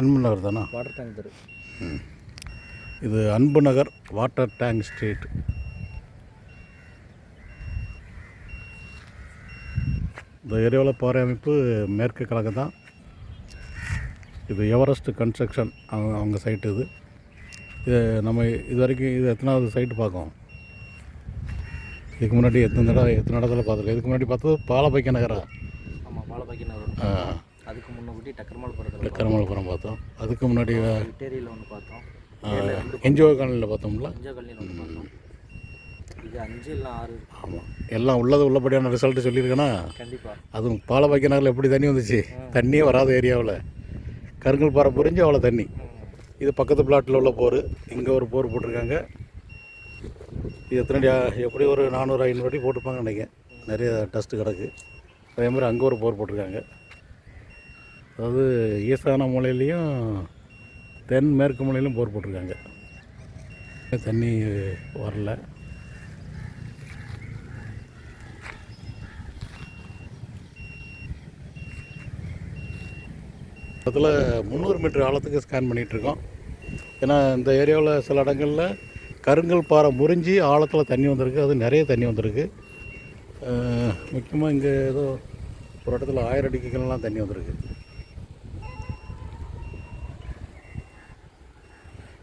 அன்பு நகர் தானா? Water tank தெரு. இது அன்பு நகர் வாட்டர் டேங்க் ஸ்ட்ரீட். இந்த ஏரியாவில் பாறை அமைப்பு மேற்கு கழகம் தான். இது எவரெஸ்ட் கன்ஸ்ட்ரக்ஷன் அவங்க அவங்க சைட்டு இது. இது நம்ம இது வரைக்கும் இது எத்தனாவது சைட்டு பார்க்கோம் இதுக்கு முன்னாடி எத்தனை தடவை எத்தனை இடத்துல பார்த்துருக்கோம்? இதுக்கு முன்னாடி பார்த்தது பாலபைக்க நகரா? ஆமாம் பாலபாக்கி நகர். ஆ, அதுக்கு முன்னக்கூட்டி டக்கர்மால் போகிறதுல கருமலபுரம் பார்த்தோம். அதுக்கு முன்னாடி விட்டேரியில் ஒன்று பார்த்தோம். என்ஜிஓ காலனியில் பார்த்தோம்ல? அஞ்சா கல்லியில் ஒன்று பார்த்தோம். இது அஞ்சு இல்லை ஆறு. ஆமாம் எல்லாம் உள்ளது உள்ளபடியான ரிசல்ட் சொல்லியிருக்கேன்னா கண்டிப்பாக அதுவும் பாலபாக்கிய நகரில் எப்படி தண்ணி வந்துச்சு? தண்ணியே வராத ஏரியாவில். கருங்கல் பாறை புரிஞ்சு அவ்வளோ தண்ணி. இது பக்கத்து பிளாட்டில் உள்ள போர். இங்கே ஒரு போர் போட்டிருக்காங்க. இது எத்தனை எப்படி ஒரு நானூறு ஐநூறு அடி போட்டிருப்பாங்கன்னு நினைக்கிறேன். நிறைய டஸ்ட்டு கிடக்கு. அதே மாதிரி அங்கே ஒரு போர் போட்டிருக்காங்க. அதாவது ஈசான மூலையிலையும் தென் மேற்கு மூலையிலும் போர் போட்டிருக்காங்க. தண்ணி வரல. இடத்துல முந்நூறு மீட்டர் ஆழத்துக்கு ஸ்கேன் பண்ணிகிட்ருக்கோம் ஏன்னா இந்த ஏரியாவில் சில இடங்களில் கருங்கல் பாறை முறிஞ்சி ஆழத்தில் தண்ணி வந்திருக்கு. அது நிறைய தண்ணி வந்திருக்கு. முக்கியமாக இங்கே ஏதோ ஒரு இடத்துல ஆயிரம் அடிக்கலாம் தண்ணி வந்திருக்கு.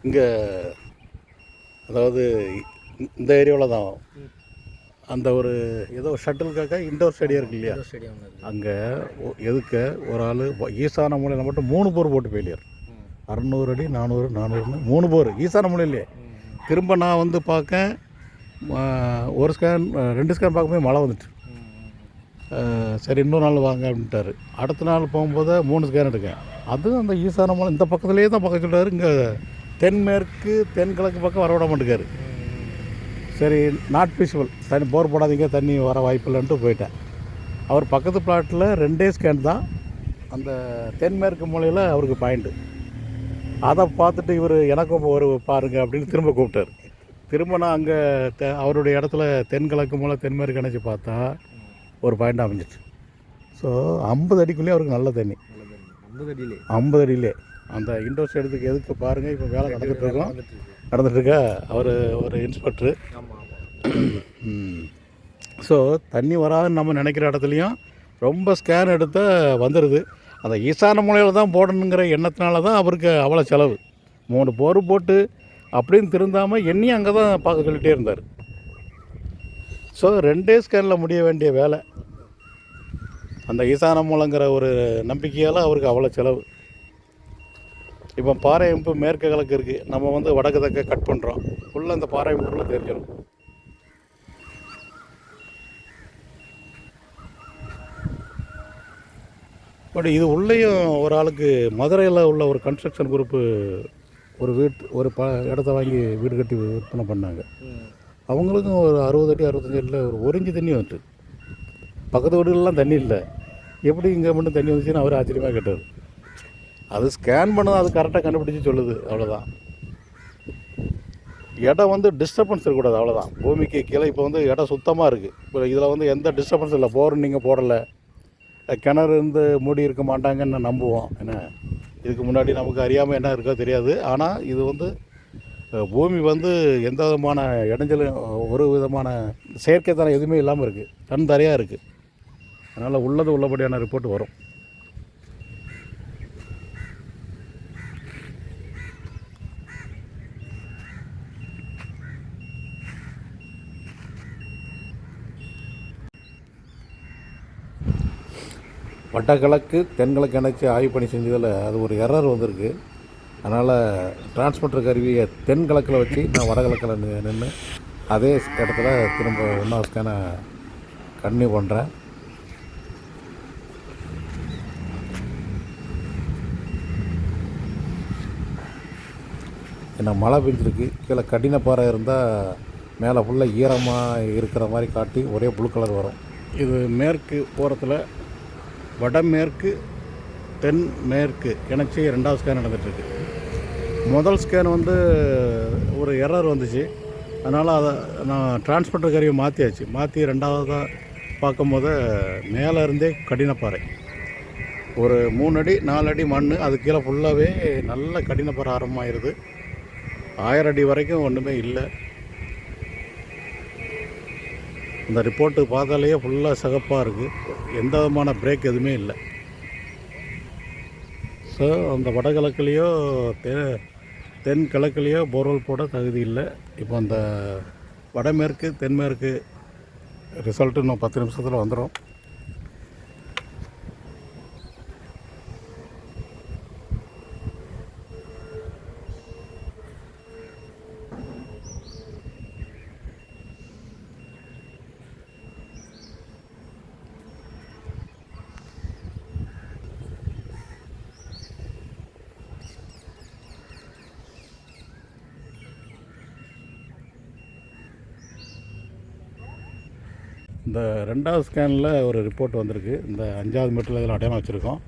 இங்கே அதாவது இந்த ஏரியாவில் தான். அந்த ஒரு ஏதோ ஷட்டிலுக்காக இண்டோர் ஸ்டேடியம் இருக்கு இல்லையா? அங்கே எதுக்க? ஒரு ஆள் ஈசான மூலையில் மட்டும் மூணு போர் போட்டு ஃபெயிலியர் அறநூறு அடி நானூறு நானூறுன்னு மூணு போர். ஈசான மூலையிலே திரும்ப நான் வந்து பார்க்க ஒரு ஸ்கேன் ரெண்டு ஸ்கேன் பார்க்கும்போது மழை வந்துட்டு சரி இன்னொரு நாள் வாங்க அப்படின்ட்டாரு. அடுத்த நாள் போகும்போது மூணு ஸ்கேன் எடுக்கேன் அதுவும் அந்த ஈசான மலை இந்த பக்கத்துலேயே தான் பார்க்க சொல்கிறாரு இங்கே தென்மேற்கு தென்கிழக்கு பக்கம் வர விட மாட்டேங்காரு. சரி நாட் பீஸ்ஃபுல் தண்ணி போர் போடாதீங்க தண்ணி வர வாய்ப்பு இல்லைன்ட்டு போயிட்டேன். அவர் பக்கத்து பிளாட்டில் ரெண்டே ஸ்கேன் தான். அந்த தென்மேற்கு மூலையில் அவருக்கு பாயிண்ட்டு அதை பார்த்துட்டு இவர் எனக்கும் ஒரு பாருங்க அப்படின்னு திரும்ப கூப்பிட்டாரு. திரும்ப நான் அங்கே தெ அவருடைய இடத்துல தென்கிழக்கு மூலை தென்மேற்கு நினச்சி பார்த்தா ஒரு பாயிண்ட் அமைஞ்சிச்சு. ஸோ ஐம்பது அடிக்குள்ளேயே அவருக்கு நல்ல தண்ணி. ஐம்பது அடியிலே. ஐம்பது அடியிலே. அந்த இண்டோர் ஸ்டேடியத்துக்கு எதுக்கு பாருங்கள் இப்போ வேலை இருக்கு நடந்துட்டுருக்கா அவர் ஒரு இன்ஸ்பெக்டரு ஸோ தண்ணி வராதுன்னு நம்ம நினைக்கிற இடத்துலையும் ரொம்ப ஸ்கேன் எடுத்த வந்துடுது அந்த ஈசான மூலையில் தான் போடணுங்கிற எண்ணத்தினால தான் அவருக்கு அவ்வளோ செலவு. மூணு போர் போட்டு அப்படின்னு திருந்தாமல் எண்ணியும் அங்கே தான் பார்க்க சொல்லிகிட்டே இருந்தார். ஸோ ரெண்டே ஸ்கேனில் முடிய வேண்டிய வேலை. அந்த ஈசான மூலங்கிற ஒரு நம்பிக்கையால் அவருக்கு அவ்வளோ செலவு. இப்போ பாறை அமைப்பு மேற்கு கிழக்கு இருக்குது நம்ம வந்து வடக்கு தக்க கட் பண்ணுறோம் ஃபுல்லாக அந்த பாறை அமைப்புக்குள்ளே தெரிஞ்சிடும் பட் இது உள்ளேயும் ஒரு ஆளுக்கு மதுரையில் உள்ள ஒரு கன்ஸ்ட்ரக்ஷன் குரூப்பு ஒரு வீட் ஒரு ப இடத்த வாங்கி வீடு கட்டி விற்பனை பண்ணாங்க. அவங்களுக்கும் ஒரு அறுபது அடி அறுபத்தஞ்சு அடியில் ஒரு ஒரிஞ்சு தண்ணி வந்துட்டு பக்கத்து வீடுகள்லாம் தண்ணி இல்லை. எப்படி இங்கே மட்டும் தண்ணி வந்துச்சுன்னு அவர் ஆச்சரியமாக கேட்டார். அது ஸ்கேன் பண்ணது அது கரெக்டாக கண்டுபிடிச்சி சொல்லுது அவ்வளோதான் இடம் வந்து டிஸ்டர்பன்ஸ் இருக்கக்கூடாது அவ்வளோதான் பூமிக்கு கீழே இப்போ வந்து இடம் சுத்தமாக இருக்குது இப்போ இதில் வந்து எந்த டிஸ்டர்பன்ஸ் இல்லை. போர் நீங்கள் போடலை. கிணறு இருந்து மூடி இருக்க மாட்டாங்கன்னு நம்புவோம். என்ன? இதுக்கு முன்னாடி நமக்கு அறியாமல் என்ன இருக்கோ தெரியாது. ஆனால் இது வந்து பூமி வந்து எந்த விதமான இடைஞ்சலும் ஒரு விதமான செயற்கைத்தனம் எதுவுமே இல்லாமல் இருக்குது தன் தரையாக இருக்குது அதனால் உள்ளது உள்ளபடியான ரிப்போர்ட் வரும். வடகிழக்கு தென்கிழக்கு இணைச்சி ஆய்வு பணி செஞ்சதில் அது ஒரு எரர் வந்திருக்கு. அதனால் டிரான்ஸ்மிட்டர் கருவியை தென்கிழக்கில் வச்சு நான் வடகிழக்கில் நின்று அதே இடத்துல திரும்ப ஒன்றா ஸ்கேனை கன்னியூ பண்ணுறேன் ஏன்னா மழை பெஞ்சிருக்கு. கீழே கடின பாறை இருந்தால் மேலே ஃபுல்லாக ஈரமாக இருக்கிற மாதிரி காட்டி ஒரே ப்ளூ கலர் வரும். இது மேற்கு ஓரத்தில் வடமேற்கு தென் மேற்கு கிணச்சி ரெண்டாவது ஸ்கேன் நடந்துகிட்ருக்கு முதல் ஸ்கேன் வந்து ஒரு எரர் வந்துச்சு. அதனால் அதை நான் டிரான்ஸ்போர்ட்டர் கருவியை மாற்றியாச்சு மாற்றி ரெண்டாவதாக பார்க்கும்போது மேலே இருந்தே கடினப்பாறை ஒரு மூணு அடி நாலு அடி மண் அது கீழே ஃபுல்லாகவே நல்ல கடினப்பாறை ஆரம்பமாயிருது. ஆயிரம் அடி வரைக்கும் ஒன்றுமே இல்லை. இந்த ரிப்போர்ட்டு பார்த்தாலேயே ஃபுல்லாக சிகப்பாக இருக்குது எந்த விதமான பிரேக் எதுவுமே இல்லை. ஸோ அந்த வடகிழக்குலேயோ தெ தென் கிழக்குலேயோ போர்வெல் போட தகுதி இல்லை. இப்போ அந்த வடமேற்கு தென்மேற்கு ரிசல்ட்டு இன்னும் பத்து நிமிஷத்தில் வந்துடும் இந்த ரெண்டாவது ஸ்கேனில் ஒரு ரிப்போர்ட் வந்திருக்கு. இந்த அஞ்சாவது மீட்டரில் இதில் அடையாளம் வச்சுருக்கோம்.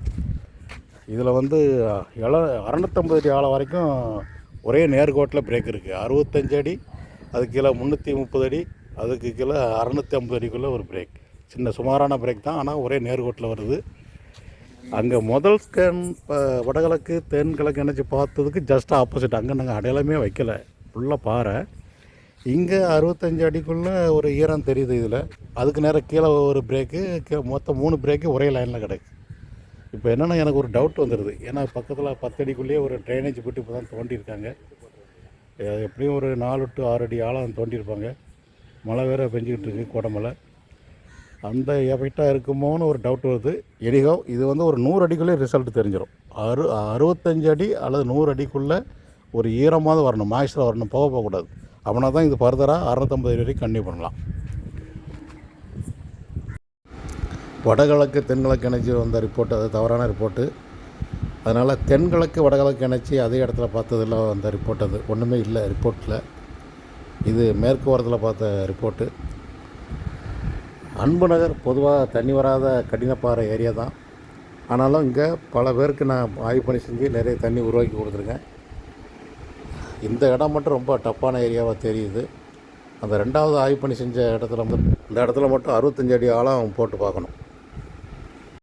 இதில் வந்து எல அறநூற்றம்பது அடி ஆழம் வரைக்கும் ஒரே நேர்கோட்டில் பிரேக் இருக்குது அறுபத்தஞ்சு அடி அதுக்கு கீழே முந்நூற்றி முப்பது அடி அதுக்கு கீழே அறநூற்றி ஐம்பது அடிக்குள்ளே ஒரு பிரேக் சின்ன சுமாரான பிரேக் தான் ஆனால் ஒரே நேர்கோட்டில் வருது. அங்கே முதல் ஸ்கேன் இப்போ வடகிழக்கு தென்கிழக்கு நினச்சி பார்த்ததுக்கு ஜஸ்ட் ஆப்போசிட் அங்கே நாங்கள் அடையாளமே வைக்கல. ஃபுல்லாக பாறை. இங்கே அறுபத்தஞ்சு அடிக்குள்ளே ஒரு ஈரம் தெரியுது இதில். அதுக்கு நேரம் கீழே ஒரு பிரேக்கு மொத்தம் மூணு பிரேக்கு ஒரே லைனில் கிடக்கு. இப்போ என்னென்னா எனக்கு ஒரு டவுட் வந்துடுது ஏன்னா பக்கத்தில் பத்து அடிக்குள்ளேயே ஒரு ட்ரைனேஜ் போட்டு இப்போ தான் தோண்டியிருக்காங்க எப்படியும் ஒரு நாலு டு ஆறு அடி ஆழம் தோண்டியிருப்பாங்க மழை வேறு பெஞ்சிக்கிட்டு இருக்கு குடமலை. அந்த எஃபெக்டாக இருக்குமோன்னு ஒரு டவுட் வருது. எனிகோ இது வந்து ஒரு நூறு அடிக்குள்ளே ரிசல்ட் தெரிஞ்சிடும் அறு அறுபத்தஞ்சு அடி அல்லது நூறு அடிக்குள்ளே ஒரு ஈரமாவது வரணும் மாய்ஸ்டராக வரணும் போக போகக்கூடாது. அப்படின்னா தான் இது ஃபர்தராக அறுநூத்தம்பது அடி வரைக்கும் கண்டினியூ பண்ணலாம். வடகிழக்கு தென்கிழக்கு இணைச்சி வந்த ரிப்போர்ட் அது தவறான ரிப்போர்ட்டு அதனால் தென்கிழக்கு வடகிழக்கு இணைச்சி அதே இடத்துல பார்த்ததில் வந்த ரிப்போர்ட் அது. ஒன்றுமே இல்லை ரிப்போர்ட்டில் இது மேற்கு வாரத்தில் பார்த்த ரிப்போர்ட்டு அன்பு நகர் பொதுவாக தண்ணி வராத கடினப்பாறை ஏரியா தான். ஆனாலும் இங்கே பல பேருக்கு நான் ஆய்வு பண்ணி செஞ்சு நிறைய தண்ணி உருவாக்கி கொடுத்துருக்கேன். இந்த இடம் மட்டும் ரொம்ப டஃப்பான ஏரியாவாக தெரியுது. அந்த ரெண்டாவது ஆய்வு பண்ணி செஞ்ச இடத்துல வந்து இந்த இடத்துல மட்டும் அறுபத்தஞ்சு அடி ஆழம் போட்டு பார்க்கணும்.